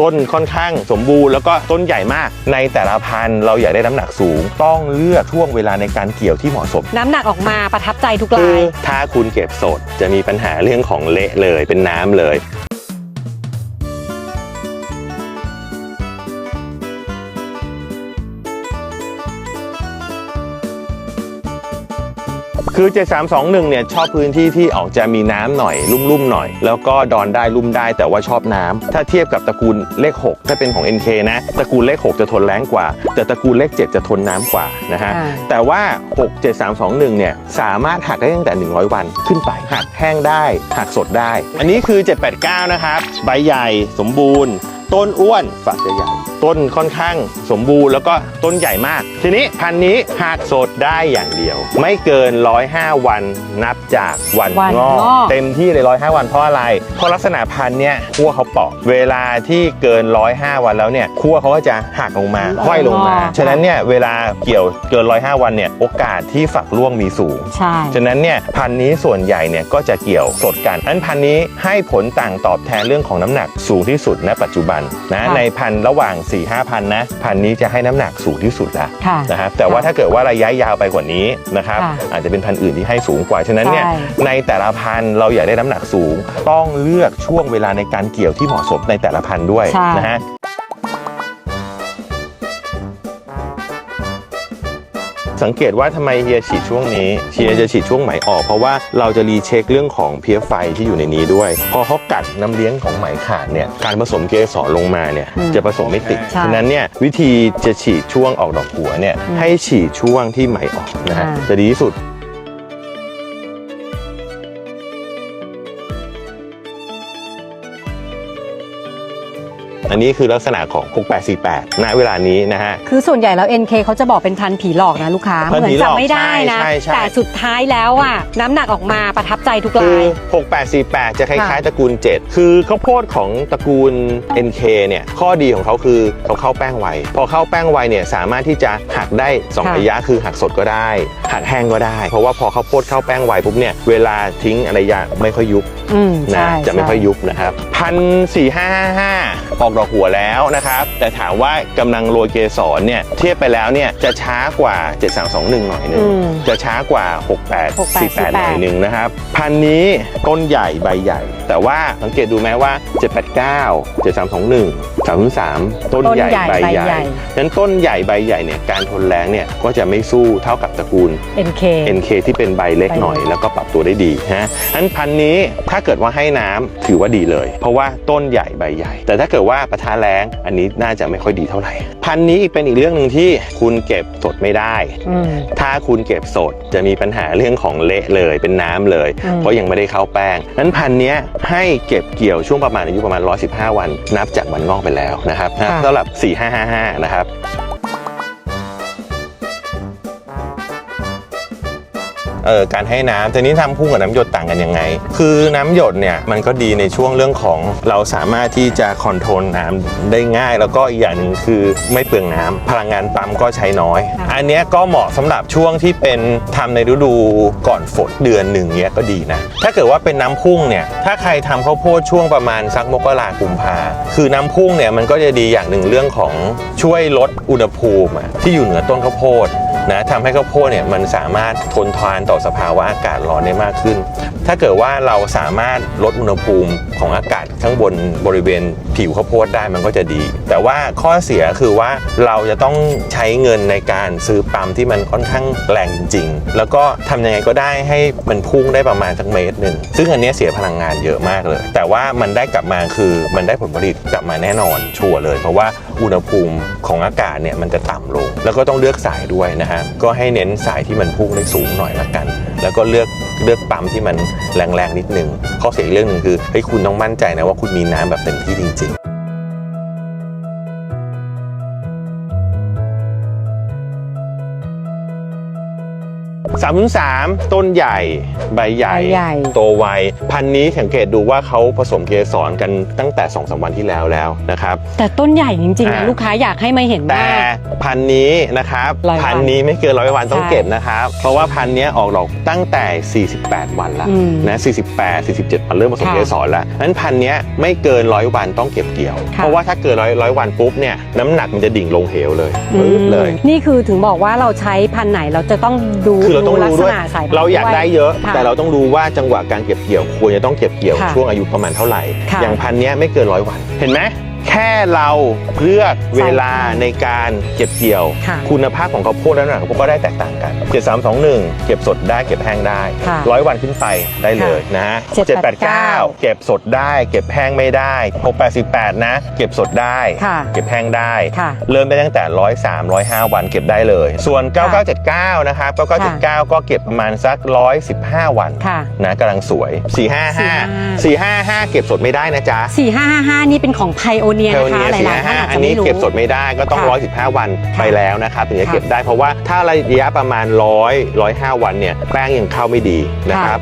ต้นค่อนข้างสมบูรณ์แล้วก็ต้นใหญ่มาก ในแต่ละพันธุ์เราอยากได้น้ำหนักสูง ต้องเลือกช่วงเวลาในการเกี่ยวที่เหมาะสม น้ำหนักออกมาประทับใจทุกคืราอย ถ้าคุณเก็บสดจะมีปัญหาเรื่องของเละเลยเป็นน้ำเลย คือ 7321 เนี่ยชอบพื้นที่ที่ออกจะมีน้ำหน่อยลุ่มๆหน่อย แล้วก็ดอนได้ลุ่มได้แต่ว่าชอบน้ำถ้าเทียบกับตระกูลเลข 6 ถ้าเป็นของ NK นะตระกูลเลข 6 จะทนแรงกว่า แต่ตระกูลเลข 7 จะทนน้ำกว่านะฮะ อ่า แต่ว่า 67321 เนี่ย สามารถหักได้ตั้งแต่ 100 วันขึ้นไป หักแห้งได้ หักสดได้ อันนี้คือ 789 นะครับ ใบใหญ่ สมบูรณ์ ต้นอ้วนฝักจะใหญ่ ต้นค่อนข้างสมบูรณ์แล้วก็ต้นใหญ่มาก ทีนี้พันธุ์นี้หักสดได้อย่างเดียว ไม่เกิน 105 วันนับจากวันวันงอกงอก เต็มที่เลย105 วันเพราะอะไร เพราะลักษณะพันธุ์เนี่ยขั้วเขาเปาะเวลาที่เกิน 105 วันแล้วเนี่ยขั้วเขาก็จะหักลงมาห้อยลงมา ฉะนั้นเนี่ยเวลาเกี่ยวเกิน 105 วันเนี่ยโอกาสที่ฝักร่วงมีสูง ใช่ ฉะนั้นเนี่ยพันธุ์นี้ส่วนใหญ่เนี่ยก็จะเกี่ยวสดกันอันพันธุ์นี้ให้ผลต่างตอบแทนเรื่องของน้ำหนักสูงที่สุดณปัจจุบันนะในพันธุ์ระหว่าง 4 5พันนะพันธุ์นี้จะให้น้ำหนักสูงที่สุดแล้วค่ะนะครับแต่ว่าถ้าเกิดว่าระยะยาวไปกว่านี้นะครับค่ะอาจจะเป็นพันธุ์อื่นที่ให้สูงกว่าฉะนั้นเนี่ยใช่ในแต่ละพันธุ์เราอยากได้น้ำหนักสูง ต้องเลือกช่วงเวลาในการเกี่ยวที่เหมาะสมในแต่ละพันธุ์ด้วยใช่นะฮะ สังเกตว่าทำไมเฮียฉีดช่วงนี้เฮียจะฉีดช่วงไหมออก เพราะว่าเราจะรีเช็คเรื่องของเพี้ยไฟที่อยู่ในนี้ด้วย พอเขากัดน้ำเลี้ยงของไหมขาดเนี่ยการผสมเกสรลงมาเนี่ยอืมจะผสมไม่ติดใช่ฉะนั้นเนี่ยวิธีจะฉีดช่วงออกดอกหัวเนี่ยอืมให้ฉีดช่วงที่ไหมออกนะฮะอ่าจะดีที่สุด อันนี้คือลักษณะของ 6848 ณ เวลานี้นะฮะ คือส่วนใหญ่แล้ว NK เขาจะบอกเป็นพันธุ์ผีหลอกนะลูกค้า พันธุ์เหมือนผีหลอกจำไม่ได้นะ ใช่ใช่ใช่ แต่สุดท้ายแล้วอะน้ำหนักออกมาประทับใจทุกคืราอย 6848 จะคล้าย ค่ะ ๆ ตระกูล 7 คือข้าวโพดของตระกูล NK เนี่ย ข้อดีของเขาคือเขาเข้าแป้งไว พอเข้าแป้งไวเนี่ยสามารถที่จะหั กได้2ค่ะระยะคือหักสดก็ได้หักแห้งก็ได้ เพราะว่าพอข้าวโพดเข้าแป้งไวปุ๊บเนี่ยเวลาทิ้งระยะไม่ค่อยยุบอืมนะใช่จะไม่ค่อยใช่ยุบนะครับพันสี่ห้าห้าออกดอกหัวแล้วนะครับ แต่ถามว่ากำลังโรยเกสรเนี่ยเทียบไปแล้วเนี่ยจะช้ากว่า 7321 หน่อยหนึง อืม จะช้ากว่า 68 68 48 หน่อยหนึงนะครับ พันนี้ต้นใหญ่ใบใหญ่ แต่ว่าสังเกตดูไหมว่า 789 7321 303 ต้นต้นใหญ่ใหญ่ใบใบใหใหญ่ ญ่ นั้นต้นใหญ่ใบใหญ่เนี่ยการทนแรงเนี่ยก็จะไม่สู้เท่ากับตระกูล NK NK ที่เป็นใบเล็กหน่อยใบเล็กแล้วก็ปรับตัวได้ดีฮะอันพันธุ์นี้ถ้าเกิดว่าให้น้ำถือว่าดีเลย เพราะว่าต้นใหญ่ใบใหญ่ แต่ถ้าเกิดว่าประทานแรงอันนี้น่าจะไม่ค่อยดีเท่าไหร่ พันธุ์นี้อีกเป็นอีกเรื่องหนึ่งที่คุณเก็บสดไม่ได้อืมถ้าคุณเก็บสดจะมีปัญหาเรื่องของเละเลยเป็นน้ำเลยอืมเพราะยังไม่ได้เข้าแป้งนั้นพันธุ์เนี้ยให้เก็บเกี่ยวช่วงประมาณอายุประมาณ 115 วัน นับจากวันงอกไปแล้วนะครับนะสำหรับ 4555 นะครับ เออการให้น้ำทีนี้ทำพุ่งกับน้ำหยดต่างกันยังไง คือน้ำหยดเนี่ยมันก็ดีในช่วงเรื่องของเราสามารถที่จะคอนโทรลน้ำได้ง่าย แล้วก็อีกอย่างหนึ่งคือไม่เปลืองน้ำพลังงานปั๊มก็ใช้น้อยค่ะอันเนี้ยก็เหมาะสำหรับช่วงที่เป็นทำในฤดูก่อนฝนเดือนหนึ่งเนี้ยก็ดีนะ ถ้าเกิดว่าเป็นน้ำพุ่งเนี่ยถ้าใครทำข้าวโพดช่วงประมาณสักมกรากุมภาคือน้ำพุ่งเนี่ยมันก็จะดีอย่างหนึ่งเรื่องของช่วยลดอุณหภูมิอะที่อยู่เหนือต้นข้าวโพดนะทำให้ข้าวโพดเนี่ยมันสามารถทนทานต่อสภาวะอากาศร้อนได้มากขึ้น ถ้าเกิดว่าเราสามารถลดอุณหภูมิของอากาศข้างบนบริเวณผิวข้าวโพดได้มันก็จะดี แต่ว่าข้อเสียคือว่าเราจะต้องใช้เงินในการซื้อปั๊มที่มันค่อนข้างแรงจริงๆแล้วก็ทำยังไงก็ได้ให้มันพุ่งได้ประมาณสักเมตรหนึ่งซึ่งอันนี้เสียพลังงานเยอะมากเลย แต่ว่ามันได้กลับมาคือมันได้ผลผลิตกลับมาแน่นอนชัวร์เลย เพราะว่าอุณหภูมิของอากาศเนี่ยมันจะต่ำลง แล้วก็ต้องเลือกสายด้วยนะฮะก็ให้เน้นสายที่มันพุ่งได้สูงหน่อยละกันแล้วก็เลือกเลือกปั๊มที่มันแรงๆนิดนึงข้อเสียอีกเรื่องหนึ่งคือเฮ้ยคุณต้องมั่นใจนะว่าคุณมีน้ำแบบเต็มที่จริง ๆ 303 ต้นใหญ่ ใบใหญ่ ใบใหญ่ โตไว พันธุ์นี้สังเกตดูว่าเขาผสมเกสรกันตั้งแต่2-3วันที่แล้วแล้วนะครับ แต่ต้นใหญ่จริงๆนะอ่า ลูกค้าอยากให้มาเห็นแต่ว่า พันธุ์นี้นะครับร้อยวันพันธุ์นี้ไม่เกินร้อยวันต้องใช่เก็บนะครับ เพราะว่าพันธุ์เนี้ยออกดอกตั้งแต่ 48 วันละอืมนะ48 47วันเริ่มผสมค่ะเกสรแล้วนั้นพันธุ์เนี้ยไม่เกินร้อยวันต้องเก็บเกี่ยว ค่ะ เพราะว่าถ้าเกินร้อยร้อยวันปุ๊บเนี่ยน้ำหนักมันจะดิ่งลงเหวเลยปึ๊บเลยอืมนี่คือถึงบอกว่าเราใช้พันธุ์ไหนเราจะต้องดูคือเราต้องลักรู้ษด้วยณะสายพันธุ์เราอยากได้เยอะ ค่ะแต่เราต้องรู้ว่าจังหวะการเก็บเกี่ยวควรจะต้องเก็บเกี่ยวค่ะช่วงอายุประมาณเท่าไหร่ ค่ะ อย่างพันธุ์เนี้ยไม่เกินร้อยวัน เห็นไหม แค่เราเลือกเวลาในการเก็บเกี่ยว ค่ะคุณภาพของข้าวโพดและน้ำหนักข้าวโพดก็ได้แตกต่างกัน 7321 เก็บสดได้เก็บแห้งได้ ค่ะร้อยวันขึ้นไปได้เลยนะฮะ789 789 เก็บสดได้ เก็บแห้งไม่ได้688 นะ เก็บสดได้ ค่ะเก็บแห้งได้ ค่ะ เริ่มได้ตั้งแต่ 103 105 วันเก็บได้เลย ส่วน 9979 นะครับ 9979 ก็เก็บประมาณสัก 115 วันค่ะ นะกำลังสวย 455 455 เก็บสดไม่ได้นะจ๊ะ 4555 นี่เป็นของไพโอเนียนะคะหลายๆท่านอาจอัจะนไม่นี้รู้เก็บสดไม่ได้ก็ต้องค่ะ115 วันไปแล้วนะครับถึงจะค่ะเก็บได้เพราะว่าถ้าระยะประมาณ 100 105 วันเนี่ยแป้งยังเข้าไม่ดีนะครับ